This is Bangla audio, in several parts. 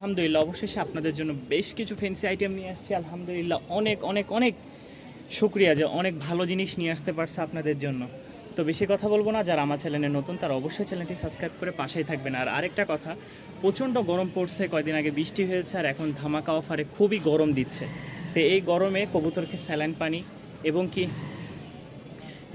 আলহামদুলিল্লাহ, অবশেষে আপনাদের জন্য বেশ কিছু ফ্যান্সি আইটেম নিয়ে আসছি। আলহামদুলিল্লাহ, অনেক অনেক অনেক শুক্রিয়া যে অনেক ভালো জিনিস নিয়ে আসতে পারছে আপনাদের জন্য। তো বেশি কথা বলব না, যারা আমার চ্যানেলে নতুন, তারা অবশ্যই চ্যানেলটি সাবস্ক্রাইব করে পাশেই থাকবেন। আর আরেকটা কথা, প্রচণ্ড গরম পড়ছে, কয়দিন আগে বৃষ্টি হয়েছে, আর এখন ধামাকা অফারে খুবই গরম দিচ্ছে। তো এই গরমে কবুতরকে স্যালাইন পানি এবং কি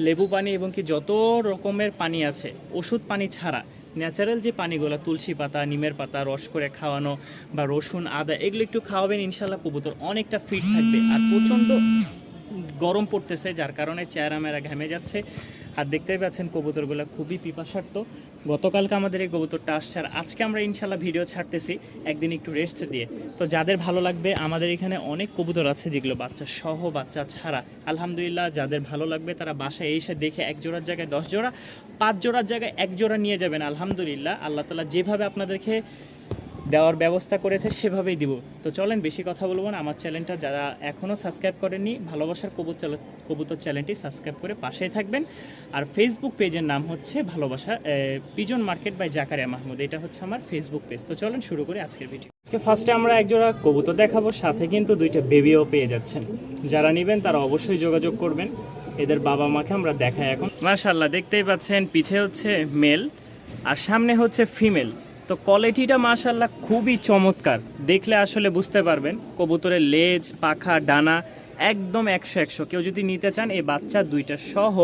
লেবু পানি এবং কি যত রকমের পানি আছে, ওষুধ পানি ছাড়া ন্যাচারাল যে পানিগুলো, তুলসী পাতা, নিমের পাতা, রস করে খাওয়ানো বা রসুন, আদা, এগুলো একটু খাওয়াবেন ইনশাল্লাহ কবুতর অনেকটা ফিট থাকবে। আর প্রচণ্ড গরম পড়তেছে, যার কারণে চেহারা মেরা ঘেমে যাচ্ছে। আর দেখতেই পাচ্ছেন কবুতরগুলো খুবই পিপাসার্থ। গতকালকে আমাদের এই কবুতরটা আসছে আর আজকে আমরা ইনশাল্লাহ ভিডিও ছাড়তেছি একদিন একটু রেস্ট দিয়ে। তো যাদের ভালো লাগবে, আমাদের এখানে অনেক কবুতর আছে যেগুলো বাচ্চা সহ বাচ্চা ছাড়া। আলহামদুলিল্লাহ, যাদের ভালো লাগবে তারা বাসায় এসে দেখে এক জোড়ার জায়গায় দশ জোড়া, পাঁচ জোড়ার জায়গায় এক জোড়া নিয়ে যাবেন, আলহামদুলিল্লাহ। আল্লাহ তালা যেভাবে আপনাদেরকে দেওয়ার ব্যবস্থা করেছে, সেভাবেই দিব। তো চলেন, বেশি কথা বলব না। আমার চ্যানেলটা যারা এখনও সাবস্ক্রাইব করেননি, ভালোবাসার কবুতর কবুতর চ্যানেলটি সাবস্ক্রাইব করে পাশেই থাকবেন। আর ফেসবুক পেজের নাম হচ্ছে ভালোবাসা pigeon market by Zakaria Mahmud এটা হচ্ছে আমার ফেসবুক পেজ তো চলেন, শুরু করি আজকের ভিডিও আজকে ফার্স্টে আমরা একজোড়া কবুতর দেখাবো, সাথে কিন্তু দুইটা বেবিও পেয়ে যাচ্ছেন। যারা নেবেন, তারা অবশ্যই যোগাযোগ করবেন। এদের বাবা মাকে আমরা দেখাই এখন। মাশাল্লাহ দেখতেই পাচ্ছেন, পিছে হচ্ছে মেল আর সামনে হচ্ছে ফিমেল তো কোয়ালিটিটা মাশাল্লাহ খুবই চমৎকার। দেখলে আসলে বুঝতে পারবেন, কবুতরের লেজ, পাখা, ডানা একদম একশো একশো। কেউ যদি নিতে চান, এই বাচ্চা দুইটা সহ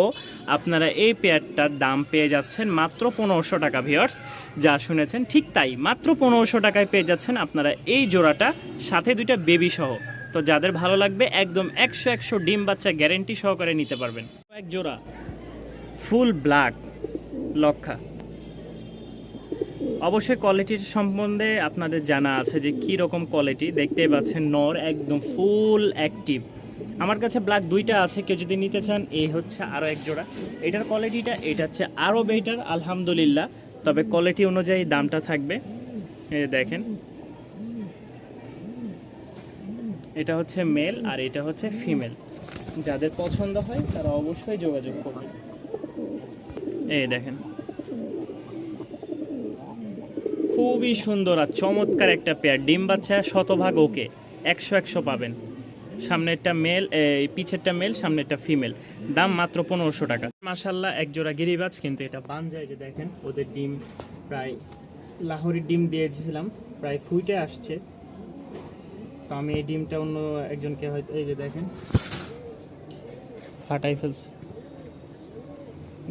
আপনারা এই পেয়ারটার দাম পেয়ে যাচ্ছেন মাত্র পনেরোশো টাকা ভিওর্স যা শুনেছেন ঠিক তাই, মাত্র পনেরোশো টাকায় পেয়ে যাচ্ছেন আপনারা এই জোড়াটা, সাথে দুইটা বেবি সহ। তো যাদের ভালো লাগবে, একদম একশো একশো ডিম বাচ্চা গ্যারেন্টি সহকারে নিতে পারবেন। এক জোড়া ফুল ব্ল্যাক লক্ষা। অবশ্যই কোয়ালিটির সম্বন্ধে আপনাদের জানা আছে যে কী রকম কোয়ালিটি দেখতেই পাচ্ছেন নর একদম ফুল অ্যাক্টিভ আমার কাছে ব্ল্যাক দুইটা আছে, কেউ যদি নিতে চান এই হচ্ছে আরও এক জোড়া। এটার কোয়ালিটিটা এটা হচ্ছে আরও বেটার আলহামদুলিল্লাহ। তবে কোয়ালিটি অনুযায়ী দামটা থাকবে। এই দেখেন। এটা হচ্ছে মেল আর এটা হচ্ছে ফিমেল যাদের পছন্দ হয়, তারা অবশ্যই যোগাযোগ করবে। এই দেখেন। খুবই সুন্দর আর চমৎকার একটা পেয়ার ডিম বাচ্চা শতভাগ ওকে, একশো একশো পাবেন। সামনেরটা মেল পিছেরটা মেল সামনেরটা ফিমেল দাম মাত্র পনেরোশো টাকা। মাসাল্লাহ এক জোড়া গিরিবাজ, কিন্তু এটা বান যায় যে দেখেন, ওদের ডিম প্রায়, লাহোরির ডিম দিয়েছিলাম, প্রায় ফুইটে আসছে। তো আমি এই ডিমটা অন্য একজনকে হয়তো, এই যে দেখেন, ফাটাই ফেলছে।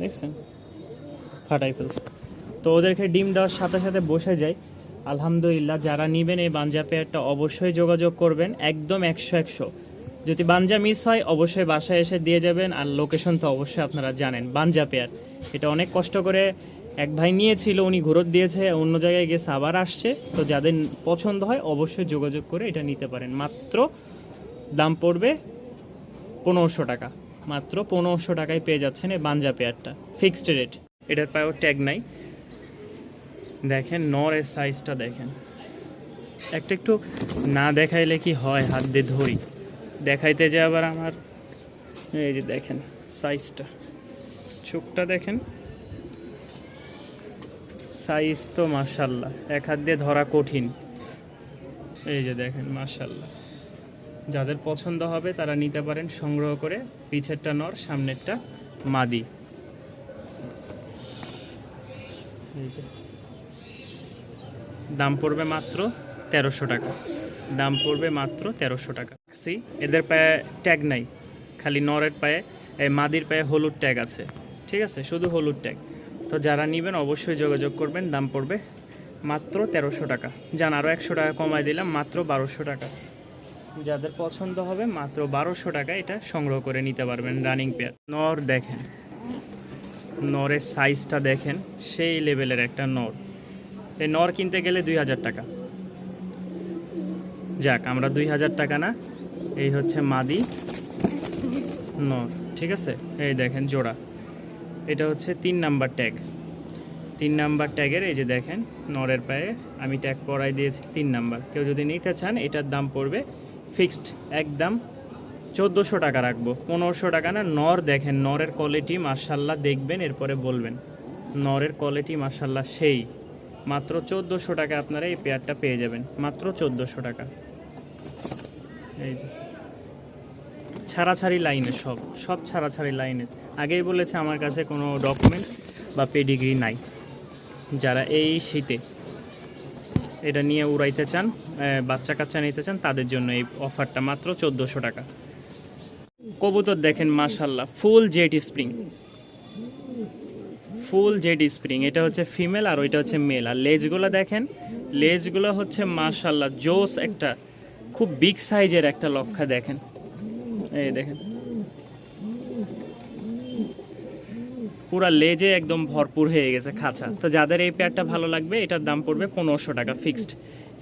দেখছেন? ফাটাই ফেলছে। তো ওদেরকে ডিম দেওয়ার সাথে সাথে বসে যায় আলহামদুলিল্লাহ, যারা নেবেন এই বাঞ্জা পেয়ারটা অবশ্যই যোগাযোগ করবেন, একদম একশো একশো। যদি বাঞ্জা মিস হয়, অবশ্যই বাসায় এসে দিয়ে যাবেন আর লোকেশন তো অবশ্যই আপনারা জানেন, বাঞ্জা পেয়ার। এটা অনেক কষ্ট করে এক ভাই নিয়েছিল, উনি ঘুরত দিয়েছে, অন্য জায়গায় গেছে আবার আসছে। তো যাদের পছন্দ হয়, অবশ্যই যোগাযোগ করে এটা নিতে পারেন। মাত্র দাম পড়বে পনেরোশো টাকা। মাত্র পনেরোশো টাকায় পেয়ে যাচ্ছেন এই বাঞ্জা পেয়ারটা ফিক্সড রেট এটার পায়েও ট্যাগ নাই। দেখেন নরের সাইজটা দেখেন। একটা একটু না দেখাইলে কি হয়? হাত দিয়ে ধরি। দেখাইতে যে আবার আমার। এই যে দেখেন সাইজটা চোখটা দেখেন। সাইজ তো মার্শাল্লাহ এক হাত দিয়ে ধরা কঠিন। এই যে দেখেন মার্শাল্লাহ যাদের পছন্দ হবে, তারা নিতে পারেন সংগ্রহ করে পিছেরটা নর, সামনেরটা মাদি। এই যে। দাম পড়বে মাত্র তেরোশো টাকা। দাম পড়বে মাত্র তেরোশো টাকা। সি, এদের পায়ে ট্যাগ নাই। খালি নরের পায়ে, এই মাদির পায়ে হলুদ ট্যাগ আছে। ঠিক আছে? শুধু হলুদ ট্যাগ তো যারা নেবেন অবশ্যই যোগাযোগ করবেন। দাম পড়বে মাত্র তেরোশো টাকা। যান আরও একশো টাকা কমাই দিলাম, মাত্র বারোশো টাকা। যাদের পছন্দ হবে, মাত্র বারোশো টাকা এটা সংগ্রহ করে নিতে পারবেন রানিং পেয়ার নর দেখেন। নরের সাইজটা দেখেন, সেই লেভেলের একটা নর। এই নর কিনতে গেলে দুই হাজার টাকা। যাক, আমরা দুই হাজার টাকা না, এই হচ্ছে মাদি নর, ঠিক আছে? এই দেখেন জোড়া, এটা হচ্ছে তিন নাম্বার ট্যাগ। তিন নাম্বার ট্যাগের, এই যে দেখেন, নরের পায়ে আমি ট্যাগ পরাই দিয়েছি তিন নাম্বার। কেউ যদি নিতে চান, এটার দাম পড়বে ফিক্সড, একদম চোদ্দোশো টাকা রাখব। পনেরোশো টাকা না, নর দেখেন, নরের কোয়ালিটি মার্শাল্লাহ দেখবেন, এরপরে বলবেন। নরের কোয়ালিটি মার্শাল্লাহ সেই। মাত্র চোদ্দোশো টাকা আপনারা এই পেয়ারটা পেয়ে যাবেন। মাত্র চোদ্দোশো টাকা। এই যে। ছাড়াছাড়ি লাইনের সব সব ছাড়াছাড়ি লাইনের আগেই বলেছে আমার কাছে কোনো ডকুমেন্টস বা পেডিগ্রি নাই। যারা এই শীতে এটা নিয়ে উড়াইতে চান বাচ্চা কাচ্চা নিতে চান, তাদের জন্য এই অফারটা মাত্র চোদ্দোশো টাকা। কবুতর দেখেন মাশাল্লাহ full jet spring full zed spring, এটা হচ্ছে ফিমেল আর ওইটা হচ্ছে মেল। আর লেজগুলো দেখেন, লেজগুলো হচ্ছে মাশাল্লাহ জোস একটা, খুব বিগ সাইজের একটা লক্ষা দেখেন। এই দেখেন। পুরা লেজে একদম ভরপুর হয়ে গেছে খাঁচা। তো যাদের এই পেয়ারটা ভালো লাগবে, এটার দাম পড়বে পনেরোশো টাকা ফিক্সড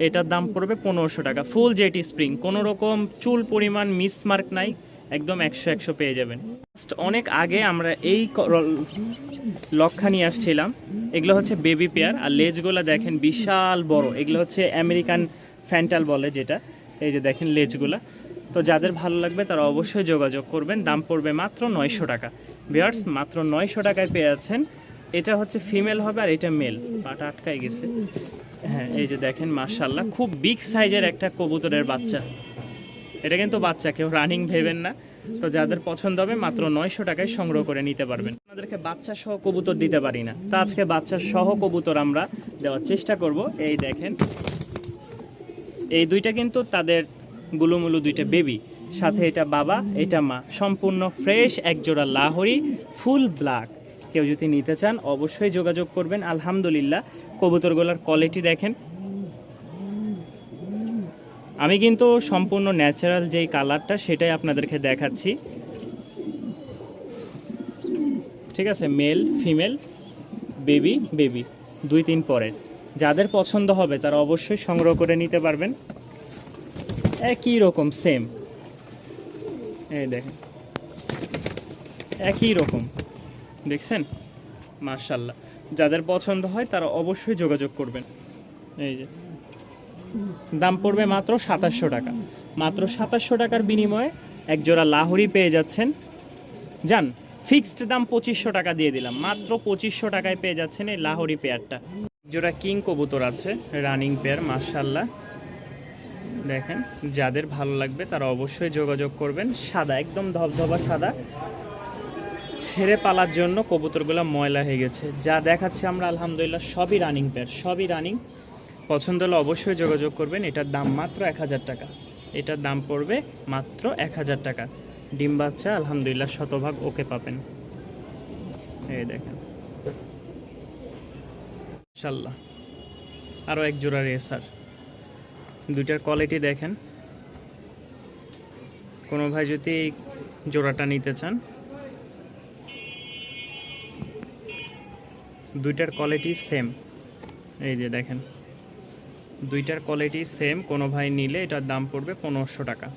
এটার দাম পড়বে পনেরোশো টাকা। ফুল জেটি স্প্রিং, কোনো রকম চুল পরিমাণ মিসমার্ক নাই, একদম একশো একশো পেয়ে যাবেন। অনেক আগে আমরা এই লক্ষা নিয়ে আসছিলাম। এগুলো হচ্ছে বেবি পেয়ার আর লেজগুলো দেখেন বিশাল বড়। এগুলো হচ্ছে আমেরিকান ফ্যান্টাল বলে যেটা। এই যে দেখেন লেজগুলা। তো যাদের ভালো লাগবে তারা অবশ্যই যোগাযোগ করবেন। দাম পড়বে মাত্র নয়শো টাকা। বিয়ার্স মাত্র নয়শো টাকায় পেয়ে আছেন এটা হচ্ছে ফিমেল হবে আর এটা মেল পাটা আটকায় গেছে। হ্যাঁ এই যে দেখেন মার্শাল্লাহ খুব বিগ সাইজের একটা কবুতরের বাচ্চা। এটা কিন্তু বাচ্চা, কেউ রানিং ভেবেন না। তো যাদের পছন্দ হবে, মাত্র নয়শো টাকায় সংগ্রহ করে নিতে পারবেন। আমাদেরকে বাচ্চা সহ কবুতর দিতে পারি না। তা আজকে বাচ্চা সহ কবুতর আমরা দেওয়ার চেষ্টা করব। এই দেখেন, এই দুইটা কিন্তু তাদের গুলুমুলু দুইটা বেবি। সাথে এটা বাবা, এটা মা। সম্পূর্ণ ফ্রেশ, একজোড়া লাহরি, ফুল ব্ল্যাক। কেউ যদি নিতে চান, অবশ্যই যোগাযোগ করবেন। আলহামদুলিল্লাহ, কবুতরগুলোর কোয়ালিটি দেখেন। আমি কিন্তু সম্পূর্ণ ন্যাচারাল যেই কালারটা সেটাই আপনাদেরকে দেখাচ্ছি। ঠিক আছে মেল ফিমেল বেবি বেবি দুই তিন পরের। যাদের পছন্দ হবে তারা অবশ্যই সংগ্রহ করে নিতে পারবেন। একই রকম সেম এই দেখেন। একই রকম। দেখছেন? মার্শাল্লাহ যাদের পছন্দ হয় তারা অবশ্যই যোগাযোগ করবেন। এই যে। দাম পড়বে মাত্র সাতাশশো টাকা। মাত্র সাতাশশো টাকার বিনিময়ে এক জোড়া লাহোরি পেয়ে যাচ্ছেন। যান ফিক্সড দাম পঁচিশশো টাকা দিয়ে দিলাম। মাত্র পঁচিশশো টাকায় পেয়ে যাচ্ছেন এই লাহোরি পেয়ারটা। জোড়া কিং কবুতর আছে, রানিং পেয়ার মার্শাল্লাহ দেখেন, যাদের ভালো লাগবে তারা অবশ্যই যোগাযোগ করবেন। সাদা, একদম ধবধবা সাদা। ছেড়ে পালার জন্য কবুতরগুলো ময়লা হয়ে গেছে। যা দেখাচ্ছে আমরা, আলহামদুলিল্লাহ, সবই রানিং পেয়ার, সবই রানিং। পছন্দ হলে অবশ্যই যোগাযোগ করবেন। এটার দাম মাত্র এক হাজার টাকা। এটার দাম পড়বে মাত্র এক হাজার টাকা। ডিম বাচ্চা, আলহামদুলিল্লাহ, শতভাগ ওকে পাবেন। এই দেখেন। ইনশাল্লাহ আরও এক জোড়া রেসার। দুইটার কোয়ালিটি দেখেন। কোনো ভাই যদি এই জোড়াটা নিতে চান, দুইটার কোয়ালিটি সেম এই যে দেখেন। দুইটার কোয়ালিটি সেম কোনো ভাই নিলে এটার দাম পড়বে পনেরোশো টাকা।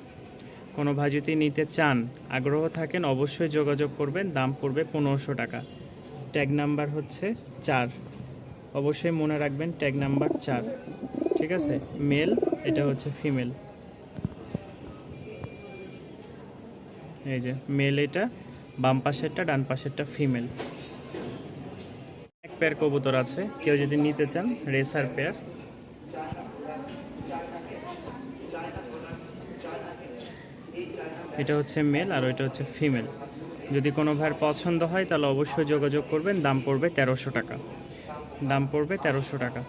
কোনো যদি নিতে চান, আগ্রহ থাকেন অবশ্যই যোগাযোগ করবেন। দাম পড়বে পনেরোশো টাকা। ট্যাগ নাম্বার হচ্ছে চার। অবশ্যই মনে রাখবেন ট্যাগ নাম্বার চার। ঠিক আছে? মেল, এটা হচ্ছে ফিমেল। এই যে, মেল এটা, বাম পাশেরটা, ডান পাশেরটা ফিমেল। এক পেয়ার কবুতর আছে। কেউ যদি নিতে চান, রেসার পেয়ার। এটা হচ্ছে মেল আর ওইটা হচ্ছে ফিমেল যদি কোনো ভাইয়ের পছন্দ হয়, তাহলে অবশ্যই যোগাযোগ করবেন। দাম পড়বে তেরোশো টাকা। দাম পড়বে তেরোশো টাকা।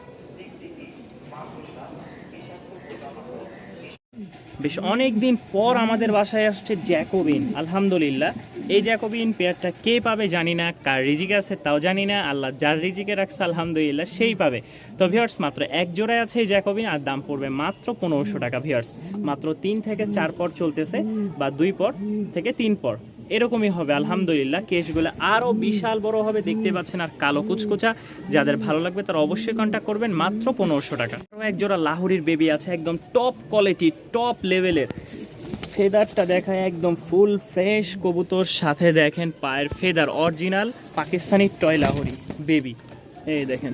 বেশ অনেক দিন পর আমাদের বাসায় আসছে জ্যাকোবিন। আলহামদুলিল্লাহ। এই জ্যাকোবিন পেয়ারটা কে পাবে জানি না, কার রিজিকে আছে তাও জানি না, আল্লাহ যার রিজিকে রাখছে, আলহামদুলিল্লাহ, সেই পাবে। তো ভিওর্স মাত্র এক জোড়ায় আছে এই জ্যাকোবিন আর দাম পড়বে মাত্র পনেরোশো টাকা। ভিওর্স মাত্র তিন থেকে চার পর চলতেছে বা দুই পর থেকে তিন পর। এরকমই হবে, আলহামদুলিল্লাহ। কেসগুলো আরও বিশাল বড় হবে, দেখতে পাচ্ছেন, আর কালো কুচকুচা। যাদের ভালো লাগবে তারা অবশ্যই কন্ট্যাক্ট করবেন, মাত্র পনেরোশো টাকা। এক জোড়া লাহুরির বেবি আছে, একদম টপ কোয়ালিটি টপ লেভেলের ফেদারটা দেখায় একদম ফুল ফ্রেশ কবুতর। সাথে দেখেন পায়ের feather original Pakistani toy Lahori baby এই দেখেন,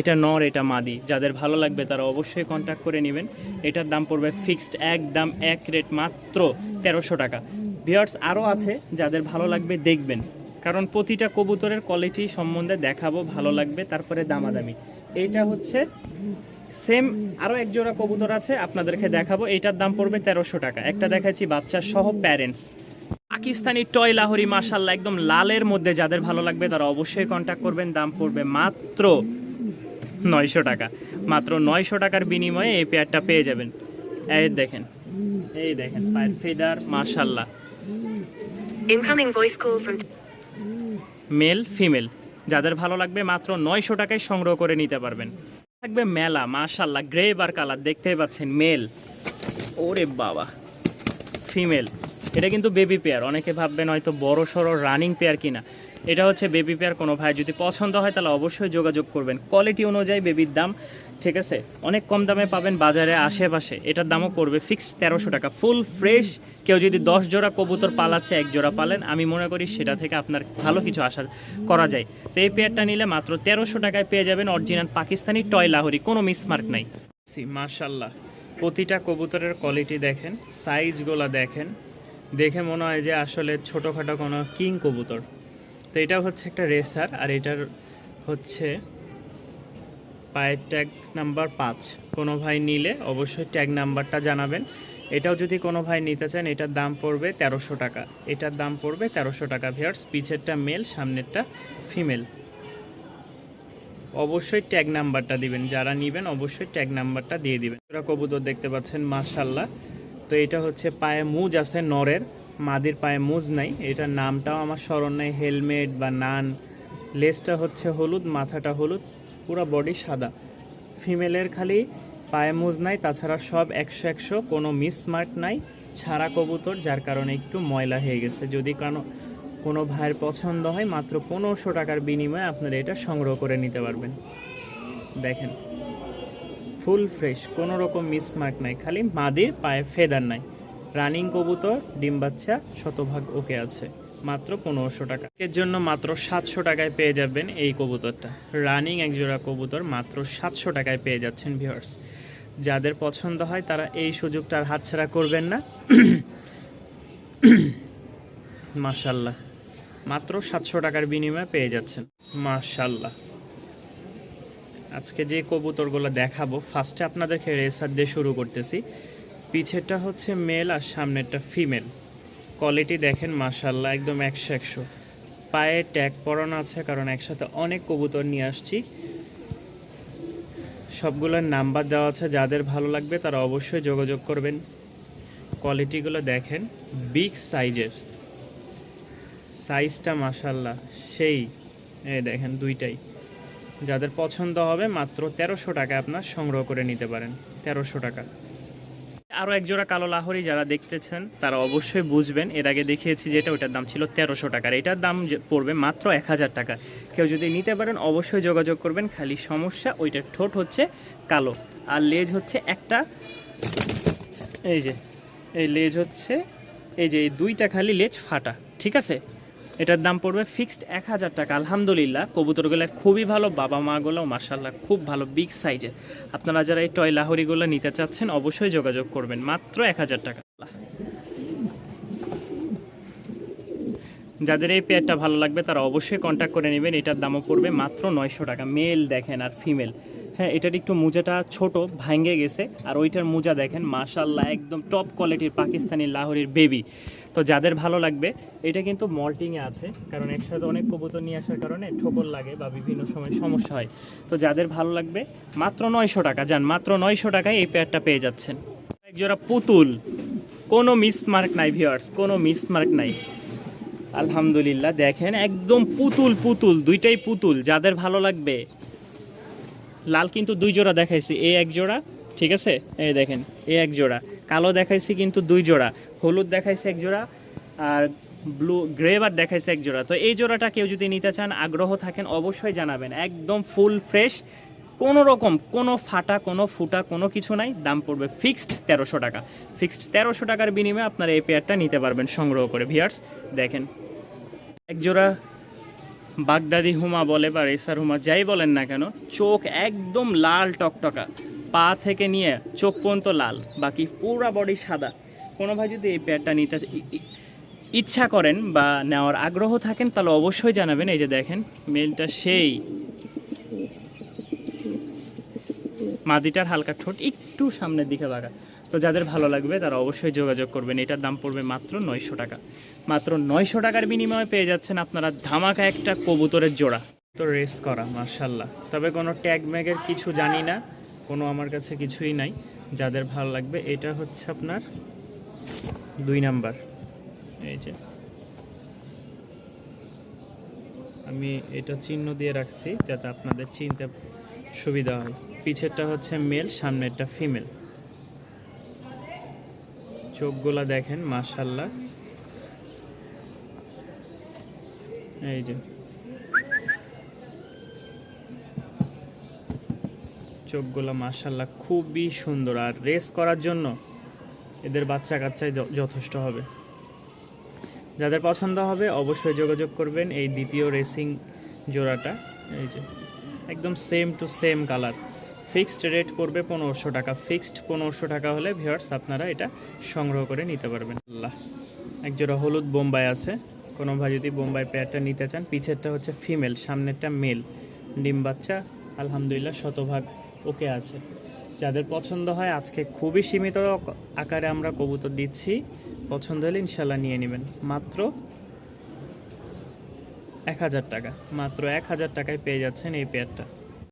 এটা নর, এটা মাদি। যাদের ভালো লাগবে তারা অবশ্যই কন্ট্যাক্ট করে নেবেন। এটার দাম পড়বে ফিক্সড একদম এক রেট মাত্র তেরোশো টাকা। ভিওয়ার্স আরও আছে যাদের ভালো লাগবে দেখবেন। কারণ প্রতিটা কবুতরের কোয়ালিটি সম্বন্ধে দেখাবো, ভালো লাগবে, তারপরে দামাদামি। এইটা হচ্ছে সেম আরও এক জোড়া কবুতর আছে, আপনাদেরকে দেখাবো। এইটার দাম পড়বে তেরোশো টাকা। একটা দেখাচ্ছি বাচ্চা সহ প্যারেন্টস পাকিস্তানি টয় লাহরি মার্শাল্লাহ একদম লালের মধ্যে যাদের ভালো লাগবে তারা অবশ্যই কন্ট্যাক্ট করবেন। দাম পড়বে মাত্র নয়শো টাকা। মাত্র নয়শো টাকার বিনিময়ে এই পেয়ারটা পেয়ে যাবেন। এই দেখেন এই দেখেন, পায়ের ফেদার মার্শাল্লাহ Incoming voice call from male female যাদের ভালো লাগবে মাত্র নয়শো টাকায় সংগ্রহ করে নিতে পারবেন। থাকবে মেলা মাশাল্লাহ গ্রে বার কালার দেখতেই পাচ্ছেন মেল ওরে বাবা ফিমেল এটা কিন্তু বেবি পেয়ার অনেকে ভাববেন হয়তো বড় সড়ো রানিং পেয়ার কিনা। এটা হচ্ছে বেবি পেয়ার কোনো ভাই যদি পছন্দ হয় তাহলে অবশ্যই যোগাযোগ করবেন। কোয়ালিটি অনুযায়ী বেবির দাম ঠিক আছে? অনেক কম দামে পাবেন বাজারে, আশেপাশে। এটার দামও পড়বে ফিক্সড তেরোশো টাকা ফুল ফ্রেশ কেউ যদি দশ জোড়া কবুতর পালাচ্ছে, এক জোড়া পালেন। আমি মনে করি সেটা থেকে আপনার ভালো কিছু আশা করা যায়। তো এই পেয়ারটা নিলে মাত্র তেরোশো টাকায় পেয়ে যাবেন অরিজিনাল পাকিস্তানি টয় লাহরি। কোনো মিসমার্ক নাই। মার্শাল্লাহ প্রতিটা কবুতরের কোয়ালিটি দেখেন সাইজগুলো দেখেন। দেখে মনে হয় যে আসলে ছোটোখাটো কোনো কিং কবুতর। তো এটা হচ্ছে একটা রেসার আর এটার হচ্ছে পায়ের ট্যাগ নাম্বার পাঁচ। কোনো ভাই নিলে অবশ্যই ট্যাগ নাম্বারটা জানাবেন। এটাও যদি কোনো ভাই নিতে চান, এটার দাম পড়বে তেরোশো টাকা। এটার দাম পড়বে তেরোশো টাকা ভিয়ার্স পিছেরটা মেল সামনেরটা ফিমেল অবশ্যই ট্যাগ নাম্বারটা দিবেন। যারা নেবেন, অবশ্যই ট্যাগ নাম্বারটা দিয়ে দিবেন। ওরা কবুতর দেখতে পাচ্ছেন মাশাল্লাহ তো এটা হচ্ছে পায়ে মুজ আছে নরের। মাদির পায়ে মুজ নাই। এটার নামটাও আমার স্মরণ নাই। হেলমেট বা নান। লেসটা হচ্ছে হলুদ, মাথাটা হলুদ। পুরো বডি সাদা। ফিমেলের খালি পায়ে মুজ নাই, তাছাড়া সব একশো একশো, কোনো মিসমার্ক নাই, ছাড়া কবুতর, যার কারণে একটু ময়লা হয়ে গেছে। যদি কোনো কোনো ভাইয়ের পছন্দ হয়, মাত্র পনেরোশো টাকার বিনিময়ে আপনারা এটা সংগ্রহ করে নিতে পারবেন। দেখেন, ফুল ফ্রেশ, কোনো রকম মিসমার্ক নাই, খালি মাদির পায়ে ফেদার নাই। রানিং কবুতর, ডিম বাচ্চা, শতভাগ ওকে আছে। মাত্র পনেরোশো টাকা। এর জন্য মাত্র সাতশো টাকায় পেয়ে যাবেন এই কবুতরটা। রানিং একজোড়া কবুতর মাত্র সাতশো টাকায় পেয়ে যাচ্ছেন ভিউয়ার্স যাদের পছন্দ হয় তারা এই সুযোগটা আর হাতছাড়া করবেন না। মাশাল্লাহ মাত্র সাতশো টাকার বিনিময়ে পেয়ে যাচ্ছেন। মাশাল্লাহ আজকে যে কবুতরগুলো দেখাবো ফার্স্টে আপনাদেরকে রেসার দিয়ে শুরু করতেছি। পিছেরটা হচ্ছে মেল আর সামনেরটা ফিমেল কোয়ালিটি দেখেন মাশাল্লাহ একদম একশো একশো। পায়ে ট্যাগ পরানো আছে, কারণ একসাথে অনেক কবুতর নিয়ে আসছি। সবগুলোর নাম্বার দেওয়া আছে, যাদের ভালো লাগবে তারা অবশ্যই যোগাযোগ করবেন। কোয়ালিটিগুলো দেখেন বিগ সাইজের সাইজটা মাশাল্লাহ সেই, এই দেখেন দুইটাই। যাদের পছন্দ হবে, মাত্র তেরোশো টাকা আপনার সংগ্রহ করে নিতে পারেন, তেরোশো টাকা। আরও একজোড়া কালো লাহরি যারা দেখতেছেন, তারা অবশ্যই বুঝবেন। এর আগে দেখিয়েছি যেটা, ওটার দাম ছিল তেরোশো টাকার। এটার দাম যে পড়বে মাত্র এক হাজার টাকা। কেউ যদি নিতে পারেন, অবশ্যই যোগাযোগ করবেন। খালি সমস্যা, ওইটার ঠোঁট হচ্ছে কালো। আর লেজ হচ্ছে একটা, এই যে, এই লেজ হচ্ছে, এই যে, এই দুইটা খালি লেজ ফাটা। ঠিক আছে? এটার দাম পড়বে ফিক্সড এক হাজার টাকা। আলহামদুলিল্লাহ, কবুতরগুলো খুবই ভালো, বাবা মাগুলো মার্শাল্লাহ খুব ভালো বিগ সাইজের আপনারা যারা এই টয় লাহরিগুলো নিতে চাচ্ছেন, অবশ্যই যোগাযোগ করবেন, মাত্র এক হাজার টাকা। যাদের এই পেয়ারটা ভালো লাগবে, তারা অবশ্যই কন্ট্যাক্ট করে নেবেন, এটার দামও পড়বে মাত্র নয়শো টাকা। মেল দেখেন আর ফিমেল হ্যাঁ এটার একটু মোজাটা ছোট, ভাঙ্গে গেছে, আর ওইটার মোজা দেখেন মাশাল্লাহ একদম টপ কোয়ালিটির পাকিস্তানি লাহোরির বেবি তো যাদের ভালো লাগবে, এটা কিন্তু মল্টিংয়ে আছে, কারণ একসাথে অনেক কবুতর নিয়ে আসার কারণে ঠোকর লাগে বা বিভিন্ন সময় সমস্যা হয়। তো যাদের ভালো লাগবে, মাত্র নয়শো টাকা, যান, মাত্র নয়শো টাকায় এই পেয়ারটা পেয়ে যাচ্ছেন। একজোড়া পুতুল, কোনো মিস মার্ক নাই ভিওয়ার্স কোনো মিসমার্ক নাই। আলহামদুলিল্লাহ, দেখেন একদম পুতুল পুতুল, দুইটাই পুতুল, যাদের ভালো লাগবে। লাল কিন্তু দুই জোড়া দেখাইছি এই এক জোড়া, ঠিক আছে? এই দেখেন এই এক জোড়া। কালো দেখাইছি কিন্তু দুই জোড়া। হলুদ দেখাইছে এক জোড়া আর ব্লু গ্রেভার দেখাইছে এক জোড়া। তো এই জোড়াটা কেউ যদি নিতে চান, আগ্রহ থাকেন, অবশ্যই জানাবেন। একদম ফুল ফ্রেশ, কোনো রকম, কোনো ফাটা, কোনো ফুটা, কোনো কিছু নাই। দাম পড়বে ফিক্সড তেরোশো টাকা। ফিক্সড তেরোশো টাকার বিনিময়ে আপনারা এই পেয়ারটা নিতে পারবেন সংগ্রহ করে। ভিয়ার্স দেখেন। এক জোড়া বাগদাদি হুমা বলে বা রেসার হুমা, যাই বলেন না কেন, চোখ একদম লাল টকটকা। পা থেকে নিয়ে চোখ পর্যন্ত লাল, বাকি পুরা বডি সাদা। কোনো ভাই যদি এই পেয়ারটা নিতে ইচ্ছা করেন বা নেওয়ার আগ্রহ থাকেন, তাহলে অবশ্যই জানাবেন। এই যে দেখেন মেলটা সেই। মাদিটার হালকা ঠোঁট একটু সামনের দিকে বাঁকা। তো যাদের ভালো লাগবে, তারা অবশ্যই যোগাযোগ করবেন। এটার দাম পড়বে মাত্র নয়শো টাকা। মাত্র নয়শো টাকার বিনিময়ে পেয়ে যাচ্ছেন আপনারা ধামাকা একটা কবুতরের জোড়া। তো রেস করা মার্শাল্লাহ তবে কোনো ট্যাগ ম্যাগের কিছু জানি না। কোনো আমার কাছে কিছুই নাই। যাদের ভালো লাগবে, এটা হচ্ছে আপনার দুই নাম্বার। এই যে। আমি এটা চিহ্ন দিয়ে রাখছি যাতে আপনাদের চিনতে সুবিধা হয়। পিছেরটা হচ্ছে মেল সামনেরটা ফিমেল চোখগুলা দেখেন মাশাল্লাহ এই যে। চোখগুলো মাশাল্লাহ খুবই সুন্দর। আর রেস করার জন্য এদের বাচ্চা কাচ্চাই যথেষ্ট হবে। যাদের পছন্দ হবে, অবশ্যই যোগাযোগ করবেন এই দ্বিতীয় রেসিং জোড়াটা। এই যে, একদম same to same colour fixed rate পড়বে পনেরোশো টাকা। ফিক্সড পনেরোশো টাকা হলে ভিউয়ার্স আপনারা এটা সংগ্রহ করে নিতে পারবেন। আল্লাহ। এক জোড়া হলুদ বোম্বাই আছে। কোনো ভাই যদি বোম্বাই পেয়ারটা নিতে চান, পিছেরটা হচ্ছে ফিমেল সামনেরটা মেল ডিম বাচ্চা, আলহামদুলিল্লাহ শতভাগ ওকে আছে। যাদের পছন্দ হয়, আজকে খুবই সীমিত আকারে আমরা কবুতর দিচ্ছি। পছন্দ হলে ইনশাল্লাহ নিয়ে নেবেন। মাত্র এক হাজার টাকা। মাত্র এক হাজার টাকায় পেয়ে যাচ্ছেন এই পেয়ারটা